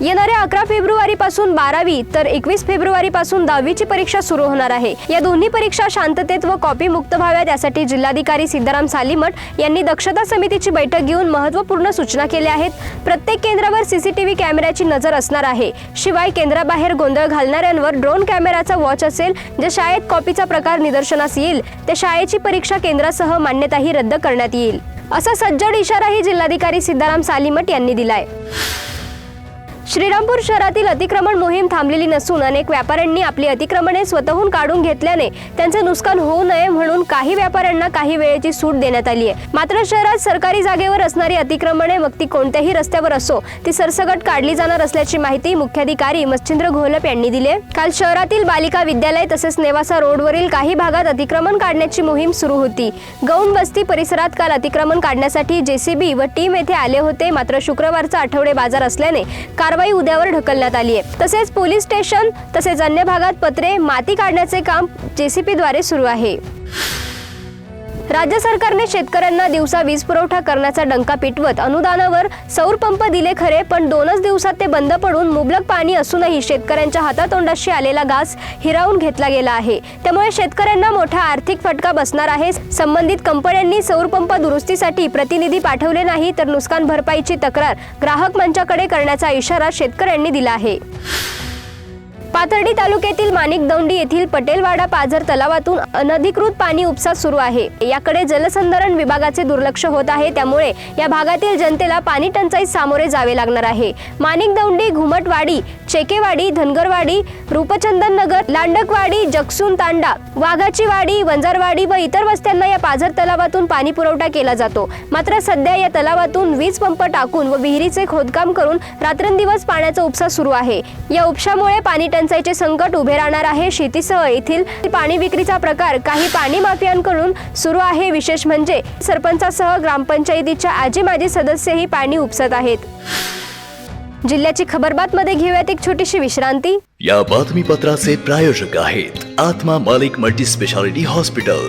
येणाऱ्या अकरा फेब्रुवारी पासून बारावी तर एकवीस फेब्रुवारी पासून दहावीची परीक्षा सुरू होणार आहे. या दोन्ही परीक्षा शांततेत व कॉपी मुक्त व्हाव्यात यासाठी जिल्हाधिकारी सिद्धाराम सालीमठ यांनी दक्षता समितीची बैठक घेऊन महत्त्वपूर्ण सूचना केल्या आहेत. प्रत्येक केंद्रावर सीसीटीव्ही कॅमेऱ्याची नजर असणार आहे. शिवाय केंद्राबाहेर गोंधळ घालणाऱ्यांवर ड्रोन कॅमेराचा वॉच असेल जे शाळेत कॉपीचा प्रकार निदर्शनास येईल त्या शाळेची परीक्षा केंद्रासह मान्यताही रद्द करण्यात येईल. असा सज्जड इशाराही जिल्हाधिकारी सिद्धाराम सालीमठ यांनी दिलाय. श्रीरामपूर शहरातील अतिक्रमण मोहीम थांबलेली नसून अनेक व्यापाऱ्यांनी आपली अतिक्रमणे स्वतःहून काढून घेतल्याने त्यांचे नुकसान होऊ नये म्हणून काही व्यापाऱ्यांना काही वेळेची सूट देण्यात आली आहे. मात्र शहरात सरकारी जागेवर असणारी अतिक्रमणे मग ती कोणत्याही रस्त्यावर असो ती सरसगट काढली जाणार असल्याची माहिती मुख्याधिकारी मच्छिंद्र घोलप यांनी दिली काल शहरातील बालिका विद्यालय तसेच नेवासा रोडवरील काही भागात अतिक्रमण काढण्याची मोहीम सुरू होती. गौण वस्ती परिसरात काल अतिक्रमण काढण्यासाठी जेसीबी व टीम येथे आले होते. मात्र शुक्रवारचा आठवडे बाजार असल्याने कारवाई उद्यावर ढकलण्यात आली आहे. तसेच पोलीस स्टेशन तसेच अन्य भागात पत्रे माती काढण्याचे काम जेसीपी द्वारे सुरू आहे. राज्य सरकारने शेतकऱ्यांना दिवसा वीज पुरवठा करण्याचा डंका पिटवत अनुदानावर सौर पंप दिले खरे पण दोनच दिवसात ते बंद पडून मुबलक पाणी असूनही शेतकऱ्यांच्या हातातोंडाशी आलेला घास हिरावून घेतला गेला आहे. त्यामुळे शेतकऱ्यांना मोठा आर्थिक फटका बसणार आहे. संबंधित कंपन्यांनी सौर पंप दुरुस्तीसाठी प्रतिनिधी पाठवले नाही तर नुकसान भरपाईची तक्रार ग्राहक मंचाकडे करण्याचा इशारा शेतकऱ्यांनी दिला आहे. पाथर्डी तालुक्यातील माणिकदौंडी येथील पटेलवाडा पाझर तलावातून अनधिकृत पाणी उपसा सुरू आहे. याकडे जलसंधारण विभागाचे दुर्लक्ष होत आहे. त्यामुळे या भागातील जनतेला पाणी टंचाईत सामोरे जावे लागणार आहे. माणिकदौंडी घुमटवाडी चेकेवाडी धनगरवाडी रूपचंदन नगर लांडकवाडी जक्सून तांडा वाघाची वाडी वंजारवाडी व इतर वस्त्यांना या पाझर तलावातून पाणी पुरवठा केला जातो. मात्र सध्या या तलावातून वीज पंप टाकून व विहिरीचे खोदकाम करून रात्रंदिवस पाण्याचा उपसा सुरू आहे. या उपशामुळे पाणी टंचाईचे संकट उभे राहणार आहे. शेतीसह येथील पाणी विक्रीचा प्रकार काही पाणी माफियांकडून सुरू आहे. विशेष म्हणजे सरपंचासह ग्रामपंचायतीच्या आजी माजी सदस्यही पाणी उपसत आहेत. जिल्ह्याची खबरबात मध्ये घेऊयात एक छोटीशी विश्रांती. या बातमीपत्राचे प्रायोजक आहेत आत्मा मालिक मल्टी स्पेशालिटी हॉस्पिटल.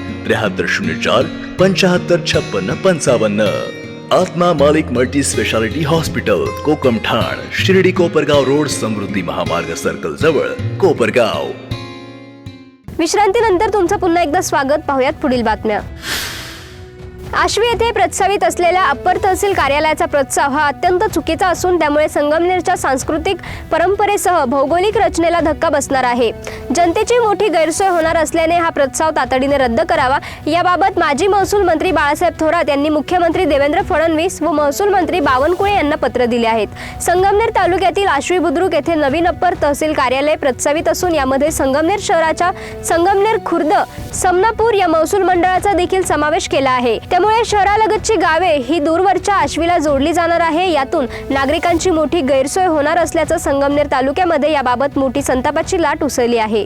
त्र्याहत्तर शून्य चार पंचाहत्तर छप्पन्न पंचावन्न. आत्मा मालिक मल्टी स्पेशालिटी हॉस्पिटल कोकम ठाण शिर्डी कोपरगाव रोड समृद्धी महामार्ग सर्कल जवळ कोपरगाव. विश्रांतीनंतर तुमचं पुन्हा एकदा स्वागत. पाहूयात पुढील बातम्या. आश्वी येथे प्रस्तावित असलेल्या अप्पर तहसील कार्यालयाचा प्रस्ताव हा अत्यंत चुकीचा असून त्यामुळे संगमनेरच्या सांस्कृतिक परंपरेसह भौगोलिक रचनेला धक्का बसणार आहे. जनतेची मोठी गैरसोय होणार असल्याने हा प्रस्ताव तातडीने रद्द करावा. याबाबत माजी महसूल मंत्री बाळासाहेब थोरात यांनी मुख्यमंत्री देवेंद्र फडणवीस व महसूल मंत्री बावनकुळे यांना पत्र दिले आहेत. संगमनेर तालुक्यातील आश्वी बुद्रुक येथे नवीन अप्पर तहसील कार्यालय प्रस्तावित असून यामध्ये संगमनेर शहराच्या संगमनेर खुर्द समनापूर या महसूल मंडळाचा देखील समावेश केला आहे. त्यामुळे शहरालगतची गावे ही दूरवरच्या आश्वीला जोडली जाणार आहे. यातून नागरिकांची मोठी गैरसोय होणार असल्याचं संगमनेर तालुक्यामध्ये याबाबत मोठी संतापाची लाट उसळली आहे.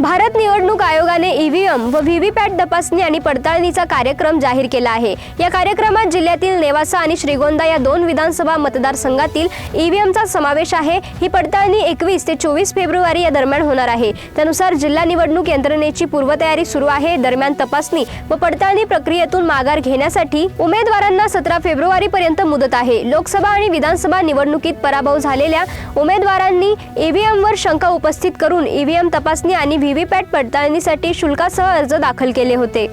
भारत निवडणूक आयोगाने ईव्हीएम व व्हीव्हीपॅट तपासणी आणि पडताळणीचा कार्यक्रम जाहीर केला आहे. या कार्यक्रमात जिल्ह्यातील नेवासा आणि श्रीगोंदा या दोन विधानसभा मतदारसंघातील ईव्हीएमचा समावेश आहे. ही पडताळणी एकवीस ते चोवीस फेब्रुवारी या दरम्यान होणार आहे. त्यानुसार जिल्हा निवडणूक यंत्रणेची पूर्वतयारी सुरू आहे. दरम्यान तपासणी व पडताळणी प्रक्रियेतून माघार घेण्यासाठी उमेदवारांना सतरा फेब्रुवारी पर्यंत मुदत आहे. लोकसभा आणि विधानसभा निवडणुकीत पराभव झालेल्या उमेदवारांनी ईव्हीएमवर शंका उपस्थित करून ईव्हीएम तपासणी आणि व्हीव्हीपॅट पडताळणीसाठी शुल्कासह अर्ज दाखल केले होते.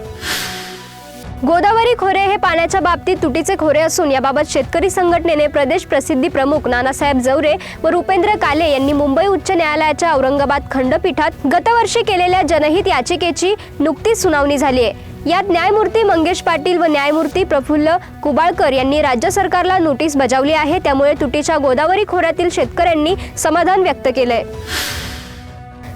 गोदावरी खोरे हे पाण्याच्या बाबतीत तुटीचे खोरे असून याबाबत शेतकरी संघटनेने प्रदेश प्रसिद्धी प्रमुख नानासाहेब जवरे व रुपेंद्र काले यांनी मुंबई उच्च न्यायालयाच्या औरंगाबाद खंडपीठात गतवर्षी केलेल्या जनहित याचिकेची नुकतीच सुनावणी झाली आहे. यात न्यायमूर्ती मंगेश पाटील व न्यायमूर्ती प्रफुल्ल कुबाळकर यांनी राज्य सरकारला नोटीस बजावली आहे. त्यामुळे तुटीच्या गोदावरी खोऱ्यातील शेतकऱ्यांनी समाधान व्यक्त केलंय.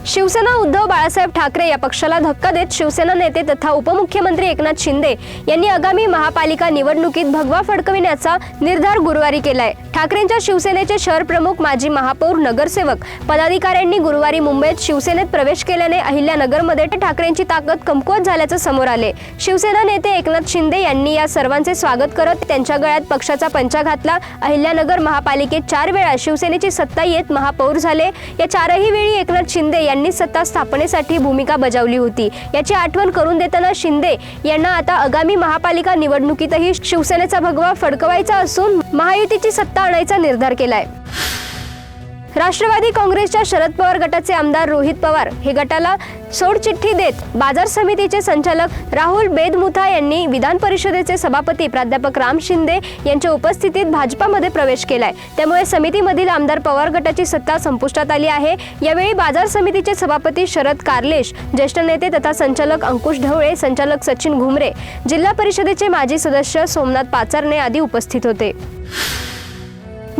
शिवसेना उद्धव बाळासाहेब ठाकरे या पक्षाला धक्का देत शिवसेना नेते तथा उपमुख्यमंत्री एकनाथ शिंदे यांनी आगामी महापालिका निवडणुकीत भगवा फडकविण्याचा निर्धार गुरुवारी केलाय. ठाकरेंच्या शिवसेनेचे शहर प्रमुख माजी महापौर नगरसेवक पदाधिकाऱ्यांनी गुरुवारी मुंबईत शिवसेनेत प्रवेश केल्याने अहिल्यानगरमध्ये ठाकरेंची ताकद कमकुवत झाल्याचं समोर आले. शिवसेना नेते एकनाथ शिंदे यांनी या सर्वांचे स्वागत करत त्यांच्या गळ्यात पक्षाचा पंचा घातला. अहिल्यानगर महापालिकेत चार वेळा शिवसेनेची सत्ता येत महापौर झाले. या चारही वेळी एकनाथ शिंदे यांनी सत्ता स्थापनेसाठी भूमिका बजावली होती. याची आठवण करून देताना शिंदे यांना आता आगामी महापालिका निवडणुकीतही शिवसेनेचा भगवा फडकवायचा असून महायुतीची सत्ता आणायचा निर्धार केलाय. राष्ट्रवादी काँग्रेसच्या शरद पवार गटाचे आमदार रोहित पवार हे गटाला सोडचिठ्ठी देत बाजार समितीचे संचालक राहुल बेदमुथा यांनी विधान परिषदेचे सभापती प्राध्यापक राम शिंदे यांच्या उपस्थितीत भाजपामध्ये प्रवेश केलाय. त्यामुळे समितीमधील आमदार पवार गटाची सत्ता संपुष्टात आली आहे. यावेळी बाजार समितीचे सभापती शरद कारलेश ज्येष्ठ नेते तथा संचालक अंकुश ढवळे संचालक सचिन घुमरे जिल्हा परिषदेचे माजी सदस्य सोमनाथ पाचारणे आदी उपस्थित होते.